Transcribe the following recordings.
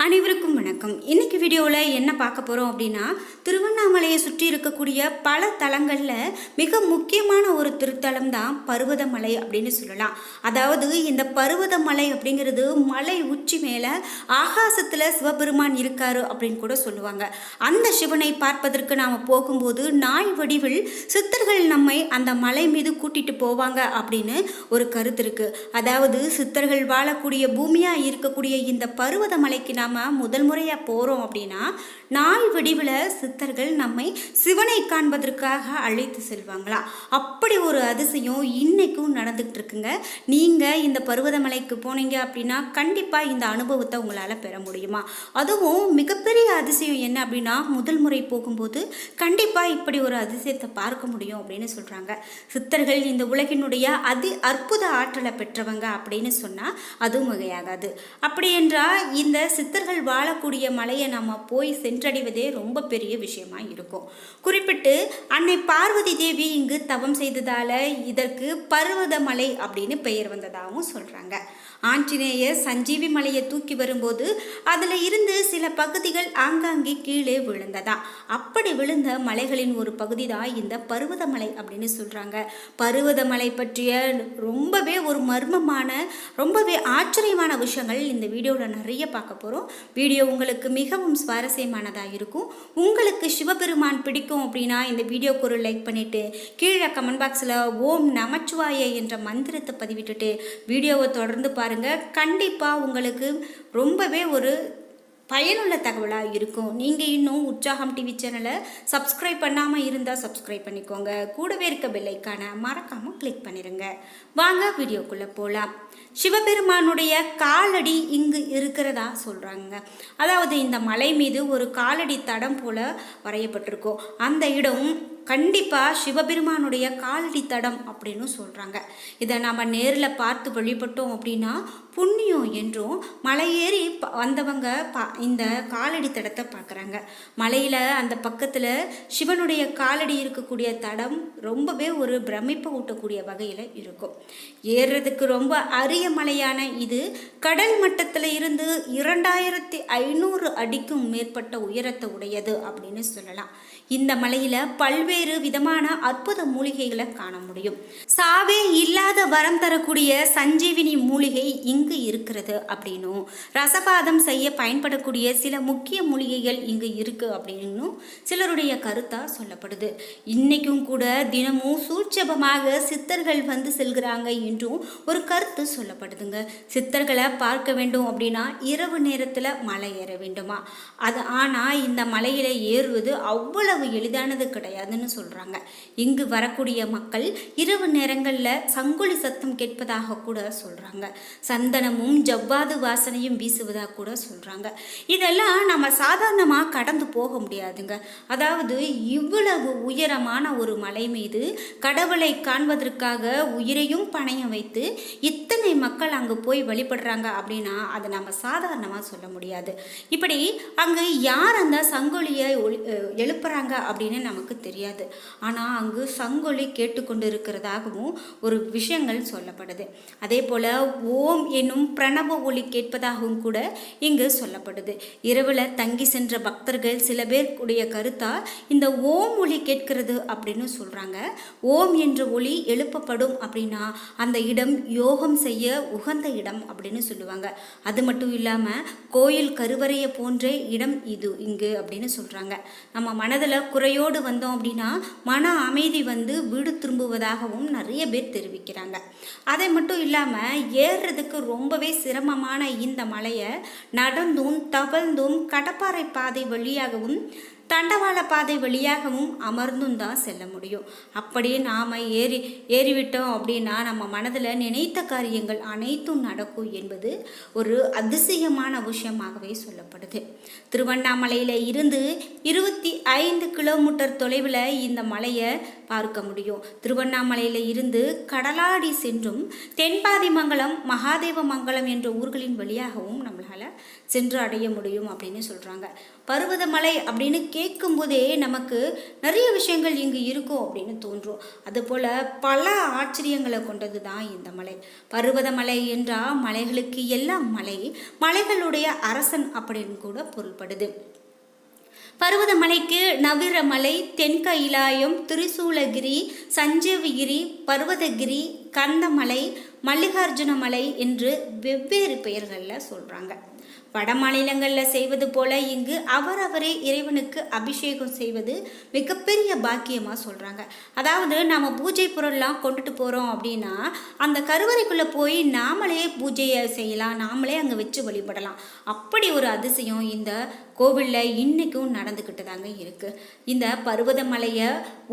அனைவருக்கும் வணக்கம். இன்றைக்கி வீடியோவில் என்ன பார்க்க போகிறோம் அப்படின்னா திருவண்ணாமலையை சுற்றி இருக்கக்கூடிய பல தலங்களில் மிக முக்கியமான ஒரு திருத்தலம் தான் பருவதமலை அப்படின்னு சொல்லலாம். அதாவது இந்த பருவதமலை அப்படிங்கிறது மலை உச்சி மேலே ஆகாசத்தில் சிவபெருமான் இருக்காரு அப்படின்னு கூட சொல்லுவாங்க. அந்த சிவனை பார்ப்பதற்கு நாம் போகும்போது நாய் வடிவில் சித்தர்கள் நம்மை அந்த மலை மீது கூட்டிகிட்டு போவாங்க அப்படின்னு ஒரு கருத்து இருக்குது அதாவது சித்தர்கள் வாழக்கூடிய பூமியாக இருக்கக்கூடிய இந்த பருவதமலைக்கு நாம் நம்ம முதல் முறையாக போகிறோம் அப்படின்னா நாய் வடிவில் சித்தர்கள் நம்மை சிவனை காண்பதற்காக அழைத்து செல்வாங்களா? அப்படி ஒரு அதிசயம் இன்றைக்கும் நடந்துக்கிட்டு இருக்குங்க. நீங்கள் இந்த பருவதமலைக்கு போனீங்க அப்படின்னா கண்டிப்பாக இந்த அனுபவத்தை உங்களால் பெற முடியுமா? அதுவும் மிகப்பெரிய அதிசயம் என்ன அப்படின்னா முதல் முறை போகும்போது கண்டிப்பாக இப்படி ஒரு அதிசயத்தை பார்க்க முடியும் அப்படின்னு சொல்கிறாங்க சித்தர்கள் இந்த உலகினுடைய அதி அற்புத ஆற்றலை பெற்றவங்க அப்படின்னு சொன்னால் அதுவும் வகையாகாது அப்படி என்றால் இந்த சித்தர்கள் வாழக்கூடிய மலையை நம்ம போய் சென்று சென்றடைவதே ரொம்ப பெரிய விஷயமா இருக்கும். குறிப்பிட்டு அன்னை பார்வதி தேவி இங்கு தவம் செய்ததால இதற்கு பர்வதமலை அப்படின்னு பெயர் வந்ததாகவும் சொல்கிறாங்க ஆஞ்சநேயர் சஞ்சீவி மலையை தூக்கி வரும்போது அதில் இருந்து சில பகுதிகள் ஆங்காங்கே கீழே விழுந்ததா? அப்படி விழுந்த மலைகளின் ஒரு பகுதி தான் இந்த பருவதமலை அப்படின்னு சொல்கிறாங்க பருவதமலை பற்றிய ரொம்பவே ஒரு மர்மமான ரொம்பவே ஆச்சரியமான விஷயங்கள் இந்த வீடியோவில் நிறைய பார்க்க போகிறோம் வீடியோ உங்களுக்கு மிகவும் சுவாரஸ்யமானதாக இருக்கும். உங்களுக்கு சிவபெருமான் பிடிக்கும் அப்படின்னா இந்த வீடியோக்கு ஒரு லைக் பண்ணிவிட்டு கீழே கமெண்ட் பாக்ஸில் ஓம் நமச்சிவாய என்ற மந்திரத்தை பதிவிட்டுட்டு வீடியோவை தொடர்ந்து பாருங்கள் கண்டிப்பாக உங்களுக்கு ரொம்பவே ஒரு பயனுள்ள தகவலாக இருக்கும். நீங்கள் இன்னும் உற்சாகம் டிவி சேனலை சப்ஸ்கிரைப் பண்ணாமல் இருந்தால் சப்ஸ்கிரைப் பண்ணிக்கோங்க. கூடவே இருக்க பெல்லைக்கான மறக்காமல் கிளிக் பண்ணிடுங்க வாங்க வீடியோக்குள்ளே போகலாம் சிவபெருமானுடைய காலடி இங்கு இருக்கிறதா சொல்கிறாங்க அதாவது இந்த மலை மீது ஒரு காலடி தடம் போல வரையப்பட்டிருக்கும். அந்த இடம் கண்டிப்பாக சிவபெருமானுடைய காலடி தடம் அப்படின்னு சொல்கிறாங்க இதை நம்ம நேரில் பார்த்து வழிபட்டோம் அப்படின்னா புண்ணியம் என்றும் மலையேறி ப- வந்தவங்க பா இந்த காலடி தடத்தை பார்க்குறாங்க. மலையில் அந்த பக்கத்தில் சிவனுடைய காலடி இருக்கக்கூடிய தடம் ரொம்பவே ஒரு பிரமிப்பை ஊட்டக்கூடிய வகையில் இருக்கும். ஏறுறதுக்கு ரொம்ப அரிய மலையான இது கடல் மட்டத்தில் இருந்து இரண்டாயிரத்தி ஐநூறு அடிக்கும் மேற்பட்ட உயரத்தை உடையது அப்படின்னு சொல்லலாம். இந்த மலையில் பல்வேறு விதமான அற்புத மூலிகைகளை காண முடியும். சாவே இல்லாத வரம் தரக்கூடிய சஞ்சீவினி மூலிகை இங்கு இருக்கிறது அப்படின்னும் ரசபாதம் செய்ய பயன்படக்கூடிய சில முக்கிய மூலிகைகள் இங்கு இருக்கு அப்படின்னும் சிலருடைய கருத்தா சொல்லப்படுது. இன்னைக்கும் கூட தினமும் சூட்சபமாக சித்தர்கள் வந்து செல்கிறாங்க என்றும் ஒரு கருத்து சொல்லப்படுதுங்க. சித்தர்களை பார்க்க வேண்டும் அப்படின்னா இரவு நேரத்தில் மலை ஏற வேண்டுமா? அது ஆனால் இந்த மலையில ஏறுவது அவ்வளவு எளிதானது கிடையாதுன்னு சொல்கிறாங்க இங்கு வரக்கூடிய மக்கள் இரவு நேரங்களில் சங்குலி சத்தம் கேட்பதாக கூட சொல்கிறாங்க சந்தனமும் ஜவ்வாது வாசனையும் வீசுவதாக கூட சொல்கிறாங்க இதெல்லாம் நம்ம சாதாரணமாக கடந்து போக முடியாதுங்க. அதாவது இவ்வளவு உயரமான ஒரு மலை மீது கடவுளை காண்பதற்காக உயிரையும் பணையம் வைத்து இத்தனை மக்கள் அங்கே போய் வழிபடுறாங்க அப்படின்னா அதை நம்ம சாதாரணமாக சொல்ல முடியாது. இப்படி அங்கே யார் அந்த சங்கொலியை ஒளி எழுப்புறாங்க அப்படின்னு நமக்கு தெரியாது. ஆனால் அங்கு சங்கொலி கேட்டுக்கொண்டு இருக்கிறதாகவும் ஒரு விஷயங்கள் சொல்லப்படுது. அதே போல் ஓம் என்னும் பிரணவ ஒளி கேட்பதாகவும் கூட இங்கு சொல்லப்படுது. இரவில் தங்கி சென்ற பக்தர்கள் சில பேருடைய உடைய கருத்தா இந்த ஓம் ஒளி கேட்கிறது அப்படின்னு சொல்கிறாங்க ஓம் என்ற ஒளி எழுப்பப்படும் அப்படின்னா அந்த இடம் யோகம் செய்ய உகந்த இடம் அப்படின்னு சொல்லுவாங்க. அது மட்டும் இல்லாமல் கோயில் கருவறையை போன்ற இடம் இது இங்கு அப்படின்னு சொல்கிறாங்க நம்ம மனதில் குறையோடு வந்தோம் அப்படின்னா மன அமைதி வந்து வீடு திரும்புவதாகவும் நிறைய பேர் தெரிவிக்கிறாங்க. அதை மட்டும் இல்லாமல் ஏறுறதுக்கு ரொம்பவே சிரமமான இந்த மலையை நடந்தும் தவழ்ந்தும் கடப்பாறை பாதை வழியாகவும் தண்டவாள பாதை வழியாகவும் அமர்ந்தும் தான் செல்ல முடியும். அப்படியே நாம் ஏறி ஏறிவிட்டோம் அப்படின்னா நம்ம மனதில் நினைத்த காரியங்கள் அனைத்தும் நடக்கும் என்பது ஒரு அதிசயமான விஷயமாகவே சொல்லப்படுது. திருவண்ணாமலையில் இருந்து இருபத்தி ஐந்து கிலோமீட்டர் தொலைவில் இந்த மலையை பார்க்க முடியும். திருவண்ணாமலையில் இருந்து கடலாடி சென்றும் தென்பாதிமங்கலம் மகாதேவமங்கலம் என்ற ஊர்களின் வழியாகவும் நம்மளால் சென்று அடைய முடியும் அப்படின்னு சொல்கிறாங்க பருவதமலை அப்படின்னு கேட்கும்போதே நமக்கு நிறைய விஷயங்கள் இங்கு இருக்கும் அப்படின்னு தோன்றும். அதுபோல் பல ஆச்சரியங்களை கொண்டது தான் இந்த மலை. பருவதமலை என்றால் மலைகளுக்கு எல்லாம் மலை மலைகளுடைய அரசன் அப்படின்னு கூட பொருள்படுது. பர்வதமலைக்கு நவிரமலை தென்கைலாயம் திரிசூலகிரி சஞ்சீவகிரி பர்வதகிரி கந்தமலை மல்லிகார்ஜுன மலை என்று வெவ்வேறு பெயர்களில் சொல்கிறாங்க வட மாநிலங்களில் செய்வது போல இங்கு அவரவரே இறைவனுக்கு அபிஷேகம் செய்வது மிகப்பெரிய பாக்கியமாக சொல்கிறாங்க அதாவது நாம் பூஜை பொருள்லாம் கொண்டுட்டு போகிறோம் அப்படின்னா அந்த கருவறைக்குள்ளே போய் நாமளே பூஜையை செய்யலாம் நாமளே அங்கே வச்சு வழிபடலாம். அப்படி ஒரு அதிசயம் இந்த கோவிலில் இன்றைக்கும் நடந்துக்கிட்டு தாங்க இருக்குது இந்த பர்வதமலையை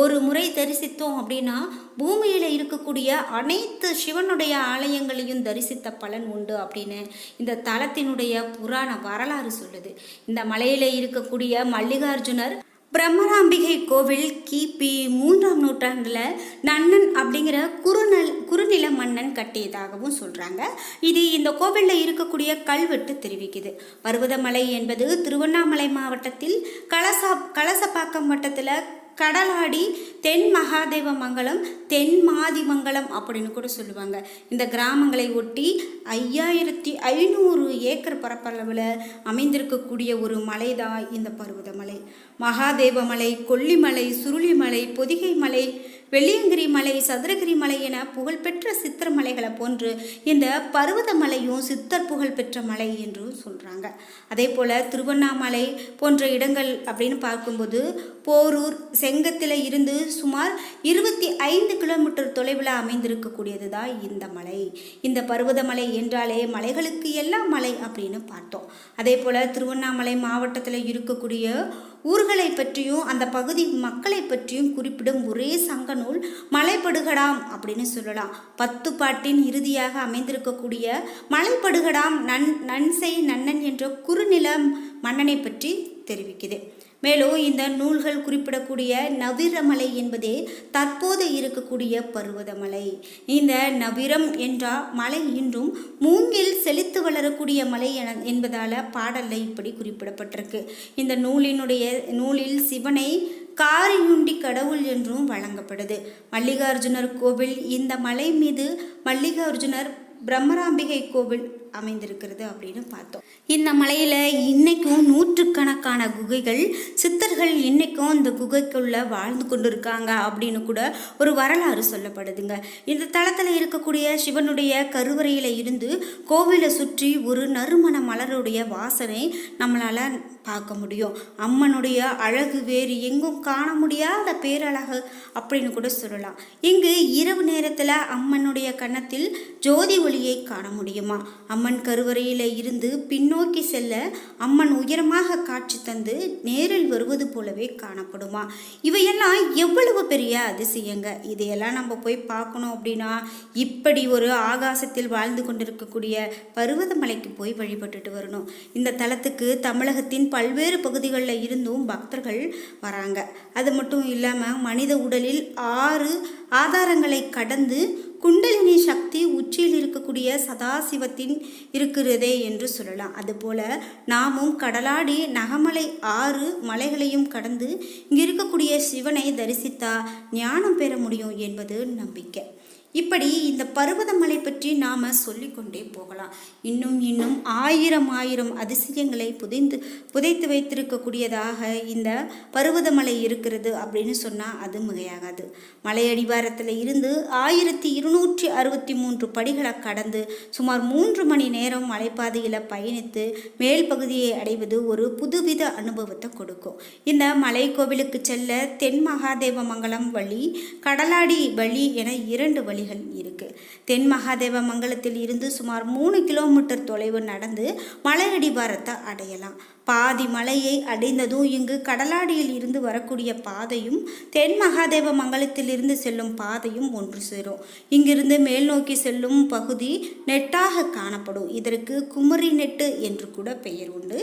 ஒரு முறை தரிசித்தோம் அப்படின்னா பூமியில் இருக்கக்கூடிய அனைத்து சிவனுடைய ஆலயங்களையும் தரிசித்த பலன் உண்டு அப்படின்னு இந்த தலத்தினுடைய புராண வரலாறு சொல்லுது. இந்த மலையில் இருக்கக்கூடிய மல்லிகார்ஜுனர் பிரம்மராம்பிகை கோவில் கிபி மூன்றாம் நூற்றாண்டில் நன்னன் அப்படிங்கிற குறுநல் குறுநில மன்னன் கட்டியதாகவும் சொல்கிறாங்க இது இந்த கோவிலில் இருக்கக்கூடிய கல்வெட்டு தெரிவிக்குது. பருவதமலை என்பது திருவண்ணாமலை மாவட்டத்தில் கலசா கலசப்பாக்கம் வட்டத்தில் கடலாடி தென் மகாதேவ மங்கலம் தென் மாதிமங்கலம் அப்படின்னு கூட சொல்லுவாங்க. இந்த கிராமங்களை ஒட்டி ஐயாயிரத்தி ஐநூறு ஏக்கர் பரப்பளவில் அமைந்திருக்கக்கூடிய ஒரு மலை தான் இந்த பருவதமலை மகாதேவ மலை கொல்லிமலை சுருளிமலை பொதிகை மலை வெள்ளியங்கிரி மலை சதுரகிரி மலை என புகழ்பெற்ற சித்தர் மலைகளை போன்று இந்த பர்வதமலையும் சித்தர் புகழ்பெற்ற மலை என்றும் சொல்கிறாங்க அதே போல் திருவண்ணாமலை போன்ற இடங்கள் அப்படின்னு பார்க்கும்போது போரூர் செங்கத்தில் இருந்து சுமார் இருபத்தி ஐந்து கிலோமீட்டர் தொலைவில் அமைந்திருக்கக்கூடியது தான் இந்த மலை. இந்த பர்வதமலை என்றாலே மலைகளுக்கு எல்லாம் மலை அப்படின்னு பார்த்தோம். அதே போல் திருவண்ணாமலை மாவட்டத்தில் இருக்கக்கூடிய ஊர்களை பற்றியும் அந்த பகுதி மக்களை பற்றியும் குறிப்பிடும் ஒரே சங்க நூல் மலைப்படுகடாம் அப்படின்னு சொல்லலாம். பத்து பாட்டின் இறுதியாக அமைந்திருக்கக்கூடிய மலைப்படுகடாம் நன் நன்செய் நன்னன் என்ற குறுநில மன்னனை பற்றி தெரிவிக்குது. மேலும் இந்த நூல்கள் குறிப்பிடக்கூடிய நவிரமலை என்பதே தற்போது இருக்கக்கூடிய பருவதமலை. இந்த நவிரம் என்ற மலை இன்றும் மூங்கில் செழித்து வளரக்கூடிய மலை என என்பதால் பாடலில் இப்படி குறிப்பிடப்பட்டிருக்கு. இந்த நூலினுடைய நூலில் சிவனை காரியுண்டி கடவுள் என்றும் வழங்கப்படுது. மல்லிகார்ஜுனர் கோவில் இந்த மலை மீது மல்லிகார்ஜுனர் பிரம்மராம்பிகை கோவில் அமைந்திருக்கிறது அப்படின்னு பார்த்தோம். இந்த மலையில் இன்றைக்கும் நூற்றுக்கணக்கான குகைகள் சித்தர்கள் இன்னைக்கும் இந்த குகைக்குள்ளே வாழ்ந்து கொண்டு இருக்காங்க அப்படின்னு கூட ஒரு வரலாறு சொல்லப்படுதுங்க. இந்த தளத்தில் இருக்கக்கூடிய சிவனுடைய கருவறையில் இருந்து கோவிலை சுற்றி ஒரு நறுமண மலருடைய வாசனை நம்மளால் பார்க்க முடியும். அம்மனுடைய அழகு வேறு எங்கும் காண முடியாத பேரழகு அப்படின்னு கூட சொல்லலாம். இங்கு இரவு நேரத்தில் அம்மனுடைய கன்னத்தில் ஜோதி ஒளியை காண முடியுமா? அம்மன் கருவறையில் இருந்து பின்னோக்கி செல்ல அம்மன் உயரமாக காட்சி தந்து நேரில் வருவது போலவே காணப்படுமா? இவையெல்லாம் எவ்வளவு பெரிய அதிசயங்க. இதையெல்லாம் நம்ம போய் பார்க்கணும் அப்படின்னா இப்படி ஒரு ஆகாசத்தில் வாழ்ந்து கொண்டிருக்கக்கூடிய பருவதமலைக்கு போய் வழிபட்டுட்டு வரணும். இந்த தலத்துக்கு தமிழகத்தின் பல்வேறு பகுதிகளில் இருந்தும் பக்தர்கள் வராங்க. அது மட்டும் இல்லாமல் மனித உடலில் ஆறு ஆதாரங்களை கடந்து குண்டலினி சக்தி உச்சியில் இருக்கக்கூடிய சதாசிவத்தின் இருக்கிறதே என்று சொல்லலாம். அதுபோல நாமும் கடலாடி நகமலை ஆறு மலைகளையும் கடந்து இங்கே இருக்கக்கூடிய சிவனை தரிசித்தா ஞானம் பெற முடியும் என்பது நம்பிக்கை. இப்படி இந்த பருவதமலை பற்றி நாம் சொல்லிக்கொண்டே போகலாம். இன்னும் இன்னும் ஆயிரம் ஆயிரம் அதிசயங்களை புதைந்து புதைத்து வைத்திருக்கக்கூடியதாக இந்த பருவதமலை இருக்கிறது அப்படின்னு சொன்னால் அது மிகையாகாது. மலையடிவாரத்தில் இருந்து ஆயிரத்தி இருநூற்றி அறுபத்தி மூன்று படிகளை கடந்து சுமார் மூன்று மணி நேரம் மலைப்பாதையில் பயணித்து மேல் பகுதியை அடைவது ஒரு புதுவித அனுபவத்தை கொடுக்கும். இந்த மலை கோவிலுக்கு செல்ல தென் மகாதேவ மங்கலம் வழி கடலாடி வழி என இரண்டு வழி வழிகள் இருக்குது தென் மகாதேவ மங்கலத்தில் இருந்து சுமார் மூணு கிலோமீட்டர் தொலைவு நடந்து மலையடிவாரத்தை அடையலாம். பாதி மலையை அடைந்ததும் இங்கு கடலாடியில் இருந்து வரக்கூடிய பாதையும் தென் மகாதேவ மங்கலத்தில் இருந்து செல்லும் பாதையும் ஒன்று சேரும். இங்கிருந்து மேல் நோக்கி செல்லும் பகுதி நெட்டாக காணப்படும். இதற்கு குமரி நெட்டு என்று கூட பெயர் உண்டு.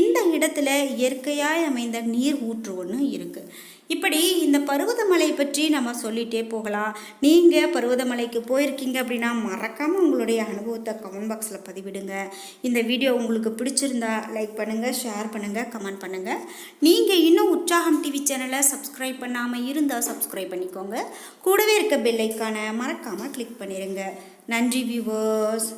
இந்த இடத்துல இயற்கையாய் அமைந்த நீர் ஊற்று ஒன்று இருக்குது இப்படி இந்த பருவதமலை பற்றி நம்ம சொல்லிகிட்டே போகலாம். நீங்கள் பருவதமலைக்கு போயிருக்கீங்க அப்படின்னா மறக்காமல் உங்களுடைய அனுபவத்தை கமெண்ட் பாக்ஸில் பதிவிடுங்க. இந்த வீடியோ உங்களுக்கு பிடிச்சிருந்தா லைக் பண்ணுங்கள் ஷேர் பண்ணுங்கள் கமெண்ட் பண்ணுங்கள் நீங்கள் இன்னும் உற்சாகம் டிவி சேனலை சப்ஸ்கிரைப் பண்ணாமல் இருந்தால் சப்ஸ்கிரைப் பண்ணிக்கோங்க. கூடவே இருக்க பெல்லைக்கான மறக்காமல் கிளிக் பண்ணிடுங்க நன்றி வியூவர்ஸ்